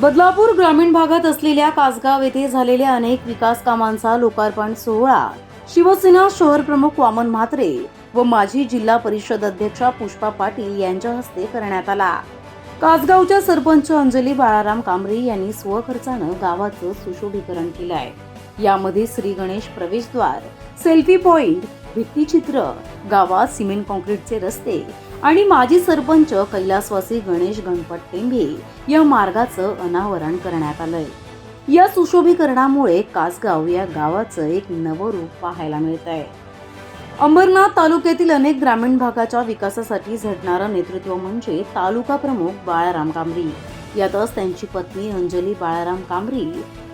बदलापूर ग्रामीण भागात असलेल्या कासगाव येथे झालेल्या अनेक विकास कामांचा लोकार्पण सोहळा. शिवसेना शहर प्रमुख वामन म्हात्रे व माजी जिल्हा परिषद अध्यक्षा पुष्पा पाटील यांच्या हस्ते करण्यात आला. कासगावच्या सरपंच अंजली बाळाराम कांबरे यांनी स्वखर्चानं गावाचं सुशोभीकरण केलं आहे यामध्ये श्री गणेश प्रवेशद्वार सेल्फी पॉइंट भित्तिचित्र गावात सिमेंट कॉन्क्रीटचे रस्ते आणि माजी सरपंच कैलासवासी गणेश गणपत टेंभे या मार्गाचं अनावरण करण्यात आलंय. या सुशोभीकरणामुळे कासगाव या गावाचं एक नवं रूप पाहायला मिळत आहे अंबरनाथ तालुक्यातील अनेक ग्रामीण भागाच्या विकासासाठी झटणारं नेतृत्व म्हणजे तालुका प्रमुख बाळाराम कांबरी. यातच त्यांची पत्नी अंजली बाळाराम कांबरी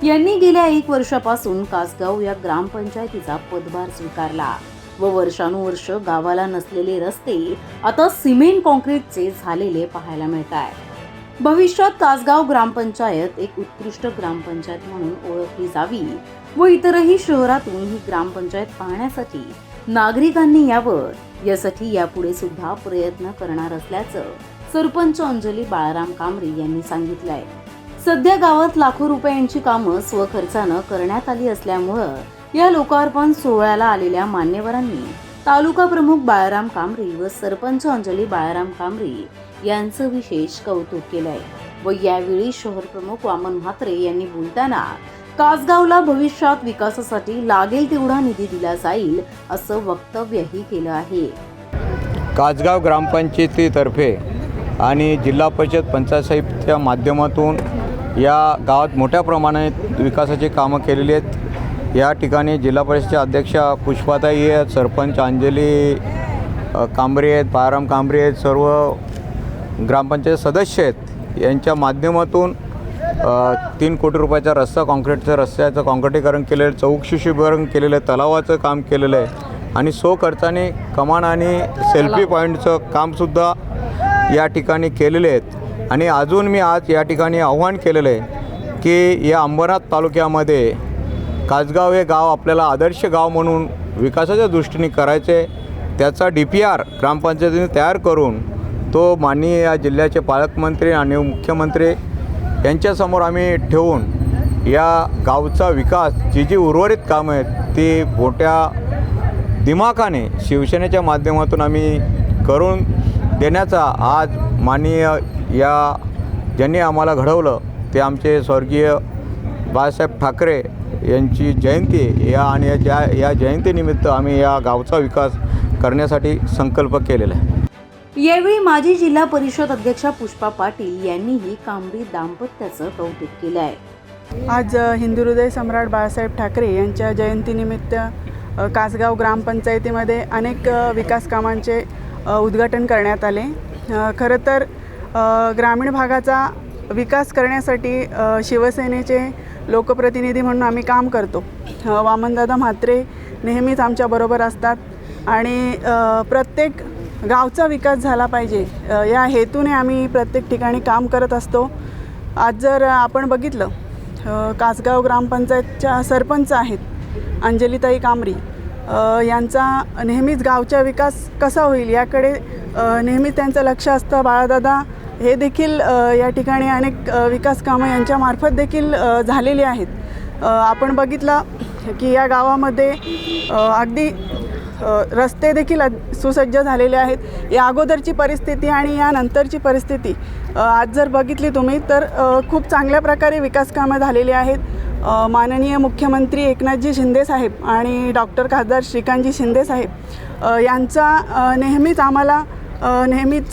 यांनी गेल्या एक वर्षापासून कासगाव या ग्रामपंचायतीचा पदभार स्वीकारला. व वर्षानुवर्ष गावाला नसलेले रस्ते आता सिमेंट कॉन्क्रीटचे झालेले पाहायला मिळत आहे भविष्यात तासगाव ग्रामपंचायत एक उत्कृष्ट ग्रामपंचायत म्हणून ओळखली जावी व इतरही शहरातून ही ग्रामपंचायत पाहण्यासाठी नागरिकांनी यावं यासाठी यापुढे सुद्धा प्रयत्न करणार असल्याचं सरपंच अंजली बाळाराम कांबरे यांनी सांगितलंय. सध्या गावात लाखो रुपयांची कामं स्वखर्चानं करण्यात आली असल्यामुळं या लोकार्पण सोहळ्याला आलेल्या मान्यवरांनी तालुका प्रमुख बाळाराम कांबरी व सरपंच अंजली बाळाराम कांबरी यांचं विशेष कौतुक केलंय. व यावेळी शहर प्रमुख वामन म्हात्रे यांनी बोलताना कासगावला भविष्यात विकासासाठी लागेल तेवढा निधी दिला जाईल असं वक्तव्यही केलं आहे. कासगाव ग्रामपंचायतीतर्फे आणि जिल्हा परिषद पंचायत साहेबच्या माध्यमातून या गावात मोठ्या प्रमाणात विकासाची कामं केलेली आहेत. या ठिकाणी जिल्हा परिषदेच्या अध्यक्षा पुष्पाताई आहेत सरपंच अंजली कांबरे आहेत पाराम कांबरे आहेत सर्व ग्रामपंचायत सदस्य आहेत. यांच्या माध्यमातून तीन कोटी रुपयाचा रस्ता कॉन्क्रीटचं रस्त्याचं कॉन्क्रिटीकरण केलेलं आहे चौक शिशीकरण केलेलं आहे तलावाचं काम केलेलं आहे. आणि सो खर्चाने कमान आणि सेल्फी पॉईंटचं कामसुद्धा या ठिकाणी केलेले आहेत. आणि अजून मी आज या ठिकाणी आव्हान केलेलं आहे की या अंबरनाथ तालुक्यामध्ये कासगाव हे गाव आपल्याला आदर्श गाव म्हणून विकासाच्या दृष्टीने करायचे त्याचा डी पी आर ग्रामपंचायतीने तयार करून तो माननीय या जिल्ह्याचे पालकमंत्री आणि मुख्यमंत्री यांच्यासमोर आम्ही ठेवून या गावचा विकास जी जी उर्वरित कामं आहेत ती मोठ्या दिमाखाने शिवसेनेच्या माध्यमातून आम्ही करून देण्याचा आज माननीय या ज्यांनी आम्हाला घडवलं ते आमचे स्वर्गीय बाळासाहेब ठाकरे यांची जयंती. या आणि या ज्या या जयंतीनिमित्त आम्ही या गावचा विकास करण्यासाठी संकल्प केलेला आहे यावेळी माजी जिल्हा परिषद अध्यक्षा पुष्पा पाटील यांनीही कांबरी दाम्पत्याचं कौतुक केलं आहे आज हिंदू हृदय सम्राट बाळासाहेब ठाकरे यांच्या जयंतीनिमित्त कासगाव ग्रामपंचायतीमध्ये अनेक विकास कामांचे उद्घाटन करण्यात आले खरं तर ग्रामीण भागाचा विकास करण्यासाठी शिवसेनेचे लोकप्रतिनिधी म्हणून आम्ही काम करतो. वामनदादा म्हात्रे नेहमीच आमच्याबरोबर असतात. आणि प्रत्येक गावचा विकास झाला पाहिजे. या हेतूने आम्ही प्रत्येक ठिकाणी काम करत असतो. आज जर आपण बघितलं कासगाव ग्रामपंचायतच्या सरपंच आहेत अंजलीताई कांबरी. यांचा नेहमीच गावचा विकास कसा होईल याकडे नेहमीच त्यांचं लक्ष असतं. बाळादादा हे देखील या ठिकाणी अनेक विकास कामं यांच्यामार्फत देखील झालेली आहेत. आपण बघितलं की या गावामध्ये अगदी रस्ते देखील अद- सुसज्ज झालेले आहेत. या अगोदरची परिस्थिती आणि या नंतरची परिस्थिती आज जर बघितली तुम्ही तर खूप चांगल्या प्रकारे विकास कामं झालेली आहेत. माननीय मुख्यमंत्री एकनाथजी शिंदे साहेब आणि डॉक्टर खासदार श्रीकांतजी शिंदे साहेब यांचा नेहमीच आम्हाला नेहमीच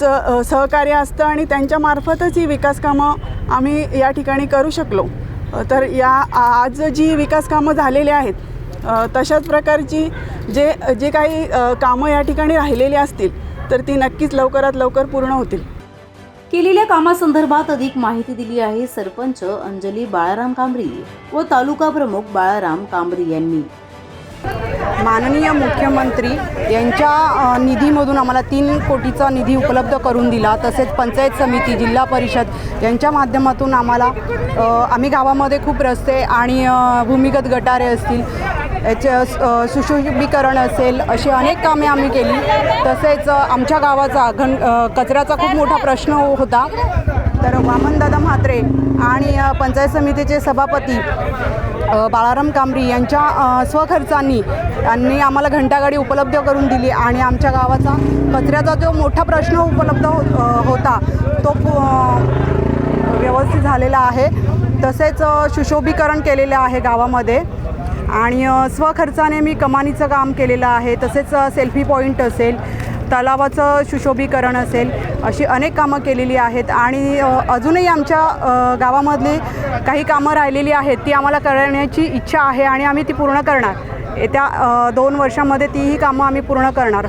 सहकार्य असतं आणि त्यांच्यामार्फतच ही विकास कामं आम्ही या ठिकाणी करू शकलो. तर या आज जी विकास कामं झालेली आहेत तशाच प्रकारची जे जे काही कामं या ठिकाणी राहिलेली असतील तर ती नक्कीच लवकरात लवकर पूर्ण होतील. केलेल्या कामासंदर्भात अधिक माहिती दिली आहे सरपंच अंजली बाळाराम कांबरी व तालुका प्रमुख बाळाराम कांबरी यांनी. माननीय मुख्यमंत्री यांच्या निधीमधून आम्हाला तीन कोटीचा निधी उपलब्ध करून दिला. तसेच पंचायत समिती जिल्हा परिषद यांच्या माध्यमातून आम्हाला आम्ही गावामध्ये खूप रस्ते आणि भूमिगत गटारे असतील याचे अ, सुशोभीकरण असेल अशी अनेक कामे आम्ही केली. तसेच आमच्या गावाचा घन कचऱ्याचा खूप मोठा प्रश्न होता. तर वामनदादा म्हात्रे आणि पंचायत समितीचे सभापती बाळाराम कांबरी यांच्या स्वखर्चांनी यांनी आम्हाला घंटागाडी उपलब्ध करून दिली आणि आमच्या गावाचा कचऱ्याचा जो मोठा प्रश्न उपलब्ध हो होता तो व्यवस्थित झालेला आहे. तसेच सुशोभीकरण केलेलं आहे गावामध्ये आणि स्वखर्चाने मी कमानीचं काम केलेलं आहे. तसेच सेल्फी पॉईंट असेल तलावाचं सुशोभीकरण असेल. अशी अनेक कामं केलेली आहेत आणि अजूनही आमच्या गावामधली काही कामं राहिलेली आहेत ती आम्हाला करण्याची इच्छा आहे आणि आम्ही ती पूर्ण करणार. येत्या दोन वर्षामध्ये तीही कामं आम्ही पूर्ण करणार.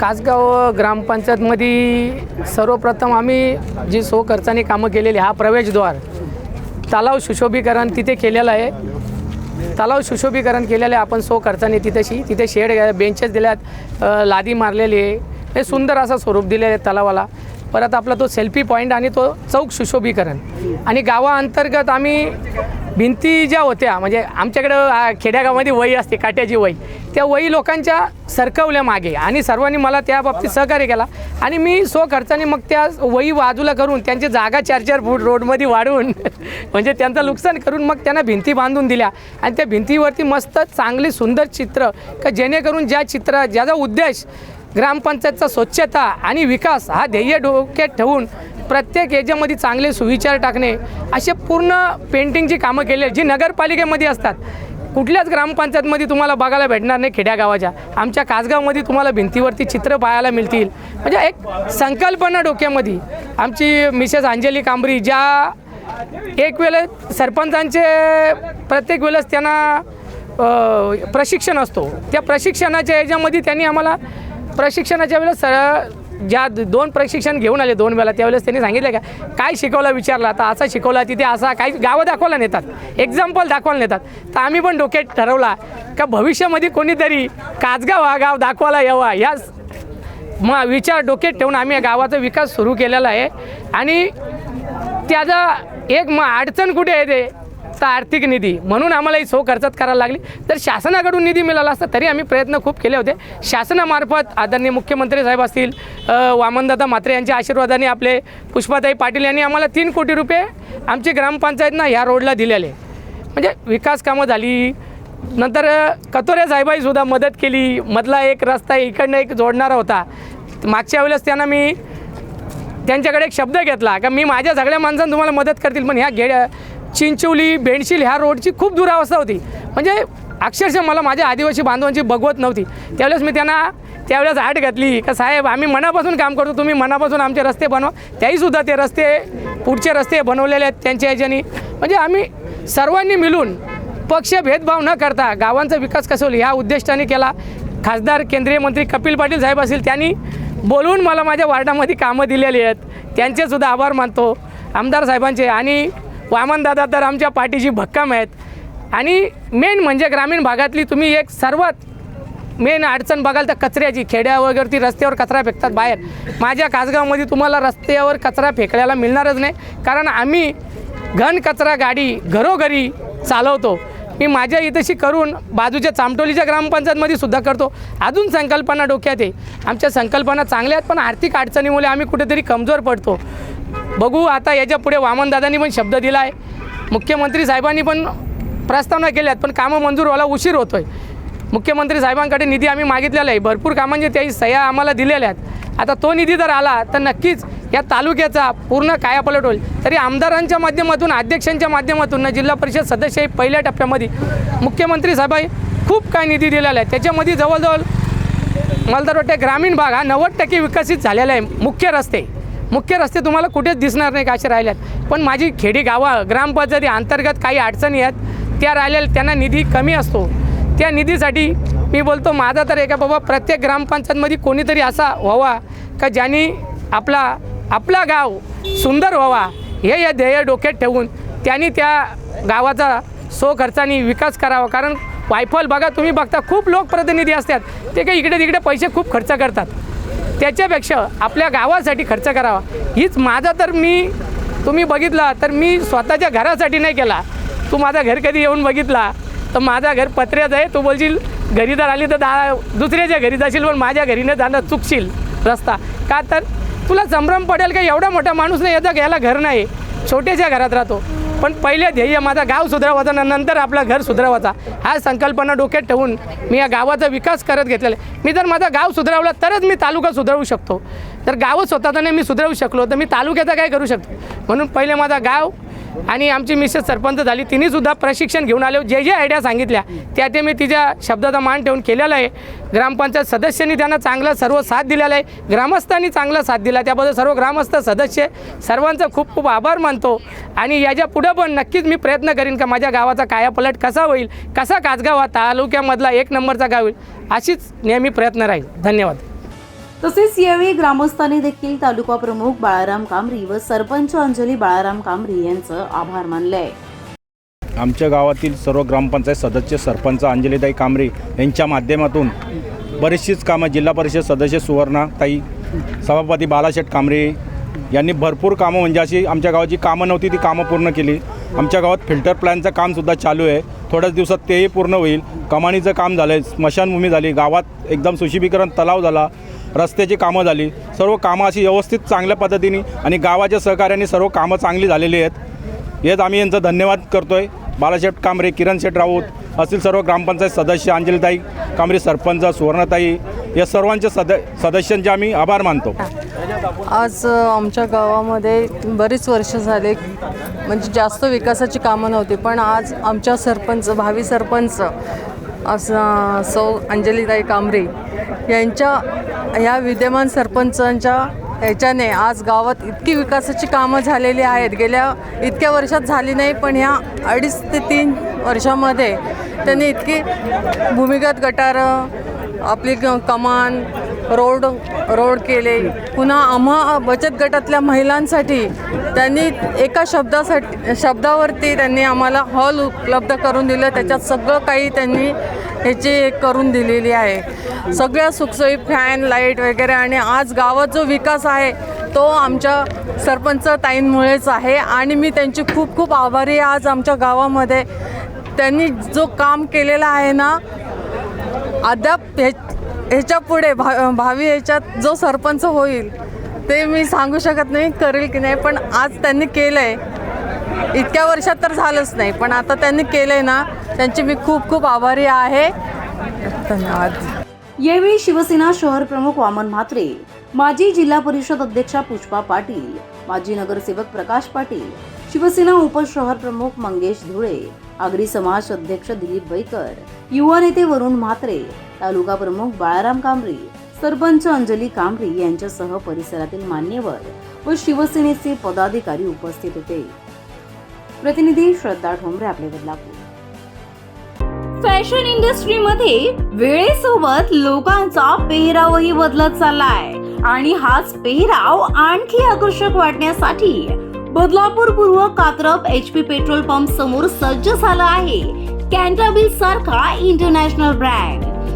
कासगाव ग्रामपंचायतमध्ये सर्वप्रथम आम्ही जी सो खर्चाने कामं केलेली हा प्रवेशद्वार तलाव सुशोभीकरण तिथे केलेलं आहे. तलाव सुशोभीकरण केलेलं आहे आपण सो खर्चाने तिथेशी तिथे शेड बेंचेस दिल्यात लादी मारलेली आहे. हे सुंदर असं स्वरूप दिलेलं आहे तलावाला. परत आपला तो सेल्फी पॉईंट आणि तो चौक सुशोभीकरण. आणि गावाअंतर्गत आम्ही भिंती ज्या होत्या म्हणजे आमच्याकडं खेड्यागावामध्ये वही असते काट्याची वही. त्या वही लोकांच्या सरकवल्या मागे. आणि सर्वांनी मला त्या बाबतीत सहकार्य केला. आणि मी सो खर्चाने मग त्या वही बाजूला करून त्यांची जागा चार चार फूट रोडमध्ये वाढवून म्हणजे त्यांचं नुकसान करून मग त्यांना भिंती बांधून दिल्या. आणि त्या भिंतीवरती मस्त चांगली सुंदर चित्र का जेणेकरून ज्या चित्र ज्याचा उद्देश ग्रामपंचायतचा स्वच्छता आणि विकास हा ध्येय डोक्यात ठेवून प्रत्येक याच्यामध्ये चांगले सुविचार टाकणे असे पूर्ण पेंटिंगची कामं केले जी नगरपालिकेमध्ये असतात. कुठल्याच ग्रामपंचायतमध्ये तुम्हाला बघायला भेटणार नाही खेड्यागावाच्या. आमच्या कासगावमध्ये तुम्हाला भिंतीवरती चित्र पाहायला मिळतील. म्हणजे एक संकल्पना डोक्यामध्ये. आमची मिसेस अंजली कांबरी ज्या एक वेळेस सरपंचांचे प्रत्येक वेळेस त्यांना प्रशिक्षण असतो. त्या प्रशिक्षणाच्या याच्यामध्ये त्यांनी आम्हाला प्रशिक्षणाच्या वेळेस सर ज्या दोन प्रशिक्षण घेऊन आले दोन वेळा त्यावेळेस त्यांनी सांगितलं का काय शिकवलं विचारलं आता असा शिकवला तिथे असा काही गावं दाखवायला नेतात एक्झाम्पल दाखवायला नेतात. तर आम्ही पण डोक्यात ठरवला का भविष्यामध्ये कोणीतरी काचगाव हा गाव दाखवायला यावा या मग विचार डोक्यात ठेवून आम्ही या गावाचा विकास सुरू केलेला आहे. आणि त्याचा एक मग अडचण कुठे आहे ते तर आर्थिक निधी. म्हणून आम्हाला ही सो खर्चात करायला लागली. तर शासनाकडून निधी मिळाला असता तरी आम्ही प्रयत्न खूप केले होते. शासनामार्फत आदरणीय मुख्यमंत्री साहेब असतील वामनदादा म्हात्रे यांच्या आशीर्वादाने आपले पुष्पाताई पाटील यांनी आम्हाला तीन कोटी रुपये आमची ग्रामपंचायतनं ह्या रोडला दिलेले. म्हणजे विकास कामं झाली. नंतर कतोऱ्या साहेबाईसुद्धा साहेबाई सुद्धा मदत केली. मधला एक रस्ता इकडनं एक जोडणारा होता. मागच्या वेळेस त्यांना मी त्यांच्याकडे एक शब्द घेतला का मी माझ्या सगळ्या माणसांना तुम्हाला मदत करतील पण ह्या घेड्या चिंचोली बेंडशील ह्या रोडची खूप दुरावस्था होती. म्हणजे अक्षरशः मला माझ्या आदिवासी बांधवांची बघवत नव्हती. त्यावेळेस मी त्यांना त्यावेळेस आठ घातली का साहेब आम्ही मनापासून काम करतो तुम्ही मनापासून आमचे रस्ते बनवा. त्याहीसुद्धा ते रस्ते पुढचे रस्ते बनवलेले आहेत त्यांच्या ह्याच्यानी. म्हणजे आम्ही सर्वांनी मिळून पक्ष भेदभाव न करता गावांचा विकास कसा होईल ह्या उद्दिष्टाने केला. खासदार केंद्रीय मंत्री कपिल पाटील साहेब असतील त्यांनी बोलवून मला माझ्या वार्डामध्ये कामं दिलेली आहेत. त्यांचेसुद्धा आभार मानतो. आमदार साहेबांचे आणि वामनदादा तर आमच्या पाठीची भक्कम आहेत. आणि मेन म्हणजे ग्रामीण भागातली तुम्ही एक सर्वात मेन अडचण बघाल तर कचऱ्याची. खेड्या वगैरे रस्त्यावर कचरा फेकतात बाहेर. माझ्या खासगावमध्ये तुम्हाला रस्त्यावर कचरा फेकायला मिळणारच नाही. कारण आम्ही घन कचरा गाडी घरोघरी चालवतो. मी माझ्या इथेशी करून बाजूच्या चामटोलीच्या ग्रामपंचायतमध्ये सुद्धा करतो. अजून संकल्पना डोक्यात आहे. आमच्या संकल्पना चांगल्या आहेत पण आर्थिक अडचणीमुळे आम्ही कुठेतरी कमजोर पडतो. बघू आता याच्यापुढे वामनदादांनी पण शब्द दिला आहे. मुख्यमंत्री साहेबांनी पण प्रस्तावना केल्यात पण कामं मंजूर व्हायला उशीर होतो आहे मुख्यमंत्री साहेबांकडे निधी आम्ही मागितलेला आहे. भरपूर कामांचे त्याही सह्या आम्हाला दिलेल्या आहेत. आता तो निधी जर आला तर नक्कीच या तालुक्याचा पूर्ण कायापलट होईल. तरी आमदारांच्या माध्यमातून अध्यक्षांच्या माध्यमातून ना जिल्हा परिषद सदस्य पहिल्या टप्प्यामध्ये मुख्यमंत्री साहेबांनी खूप काय निधी दिलेला आहे. त्याच्यामध्ये जवळजवळ मला तर वाटतं ग्रामीण भाग हा नव्वद टक्के विकसित झालेला आहे. मुख्य रस्ते. मुख्य रस्ते तुम्हाला कुठेच दिसणार नाही का असे राहिल्यात. पण माझी खेडी गावं ग्रामपंचायती अंतर्गत काही अडचणी आहेत त्या राहिलेल्या त्यांना निधी कमी असतो. त्या निधीसाठी मी बोलतो माझा तर एका बाबा प्रत्येक ग्रामपंचायतमध्ये कोणीतरी असा व्हावा का ज्यांनी आपला आपला गाव सुंदर व्हावा हे या ध्येय डोक्यात ठेवून त्यांनी त्या गावाचा सो खर्चाने विकास करावा. कारण वायफॉल बघा तुम्ही बघता खूप लोकप्रतिनिधी असतात. ते काही इकडे तिकडे पैसे खूप खर्च करतात. त्याच्यापेक्षा आपल्या गावासाठी खर्च करावा. हीच माझा तर मी तुम्ही बघितला तर मी स्वतःच्या घरासाठी नाही केला. तू माझा घर कधी येऊन बघितला? तर माझा घर पत्र्याचं आहे. तू बोलशील घरी जर आली तर दा दुसऱ्याच्या घरी जाशील पण माझ्या घरी न जाणं चुकशील रस्ता. का तर तुला संभ्रम पडेल का? एवढा मोठा माणूस नाही याचा घ्यायला घर नाही. छोट्याच्या घरात राहतो. पण पहिले ध्येय माझा गाव सुधारावाचा आणि नंतर आपला घर सुधारावाचा. हा संकल्पना डोक्यात ठेवून मी या गावाचा विकास करत घेतलेला आहे. मी जर माझा गाव सुधारवला तरच मी तालुका सुधारू शकतो. तर गावच स्वतःचा नाही मी सुधारू शकलो तर मी तालुक्याचा काय करू शकतो? म्हणून पहिले माझा गाव आणि आमची मिसेस सरपंच झाली तिनेसुद्धा प्रशिक्षण घेऊन आले. जे जे आयडिया सांगितल्या त्या ते मी तिच्या शब्दाचा मान ठेवून केलेला आहे. ग्रामपंचायत सदस्यांनी त्यांना चांगला सर्व साथ दिलेला आहे. ग्रामस्थांनी चांगला साथ दिला. त्याबद्दल सर्व ग्रामस्थ सदस्य सर्वांचा खूप खूप आभार मानतो. आणि याच्या पुढं पण नक्कीच मी प्रयत्न करीन का माझ्या गावाचा कायापलट कसा होईल कसा काचगाव हा तालुक्यामधला एक नंबरचा गाव होईल अशीच नेहमी प्रयत्न राहील. धन्यवाद. तसेच यावेळी ग्रामस्थांनी देखील तालुका प्रमुख बाळाराम कांबरी व सरपंच अंजली बाळाराम कांबरी यांचं आभार मानले आमच्या गावातील सर्व ग्रामपंचायत सदस्य सरपंच अंजलीताई कांबरे यांच्या माध्यमातून बरीचशीच कामं जिल्हा परिषद सदस्य सुवर्णाताई सभापती बालाशेठ कांबरे यांनी भरपूर कामं म्हणजे अशी आमच्या गावाची कामं नव्हती ती कामं पूर्ण केली. आमच्या गावात फिल्टर प्लॅनचं कामसुद्धा चालू आहे. थोड्याच दिवसात तेही पूर्ण होईल. कमानीचं काम झालं आहे स्मशानभूमी झाली. गावात एकदम सुशोभीकरण तलाव झाला. रस्त्याची कामं झाली. सर्व कामं अशी व्यवस्थित चांगल्या पद्धतीने आणि गावाच्या सहकार्याने सर्व कामं चांगली झालेली आहेत. हेच आम्ही यांचा धन्यवाद करतो आहे बालाशेठ कांबरे किरण शेठ राऊत असतील सर्व ग्रामपंचायत सदस्य अंजलीताई कांबरे सरपंच सुवर्णताई या सर्वांच्या सद सदस्यांचे आम्ही आभार मानतो. आज आमच्या गावामध्ये बरीच वर्ष झाले म्हणजे जास्त विकासाची कामं नव्हती पण आज आमच्या सरपंच भावी सरपंच असं सौ अंजलीताई कांबरे यांच्या ह्या विद्यमान सरपंचांच्या ह्याच्याने आज गावात इतकी विकासाची कामं झालेली आहेत. गेल्या इतक्या वर्षात झाली नाही पण ह्या अडीच ते तीन वर्षामध्ये त्यांनी इतकी भूमिगत गटारं आपली क- कमान रोड रोड केले. पुन्हा आम्हा बचत गटातल्या महिलांसाठी त्यांनी एका शब्दासाठी शब्दावरती त्यांनी आम्हाला हॉल उपलब्ध करून दिलं. त्याच्यात सगळं काही त्यांनी ह्याची एक करून दिलेली आहे. सगळ्या सुखसोयी फॅन लाइट वगैरे आणि आज गावात जो विकास आहे तो आमच्या सरपंच ताईंमुळेच आहे. आणि मी त्यांची खूप खूप आभारी आहे. आज आमच्या गावामध्ये त्यांनी जो काम केलेला आहे ना अद्याप हे ह्याच्या पुढे भा भावी ह्याच्यात जो सरपंच होईल ते मी सांगू शकत नाही करेल की नाही पण आज त्यांनी केलं आहे इतक्या वर्षात तर झालंच नाही पण आता त्यांनी केलं आहे ना त्यांची मी खूप खूप आभारी आहे. धन्यवाद. यावेळी शिवसेना शहर प्रमुख वामन म्हात्रे माजी जिल्हा परिषद अध्यक्षा पुष्पा पाटील माजी नगरसेवक प्रकाश पाटील शिवसेना उपशहर प्रमुख मंगेश धुळे आगरी समाज अध्यक्ष दिलीप बैकर युवा नेते वरुण म्हात्रे तालुका प्रमुख बाळाराम कांबरे सरपंच अंजली कांबरे यांच्यासह परिसरातील मान्यवर व शिवसेनेचे पदाधिकारी उपस्थित होते. प्रतिनिधी श्रद्धा ठोंबरे आपले बदलापूर. फॅशन इंडस्ट्रीमध्ये वेळेसोबत लोकांचा पेहरावही बदलत चाललाय आणि हाच पेहराव आणखी आकर्षक वाटण्यासाठी बदलापूर पूर्व Katrap H P petrol pump समोर सज्ज झाला आहे. कॅन्टाबिल सारखा इंटरनॅशनल ब्रँड.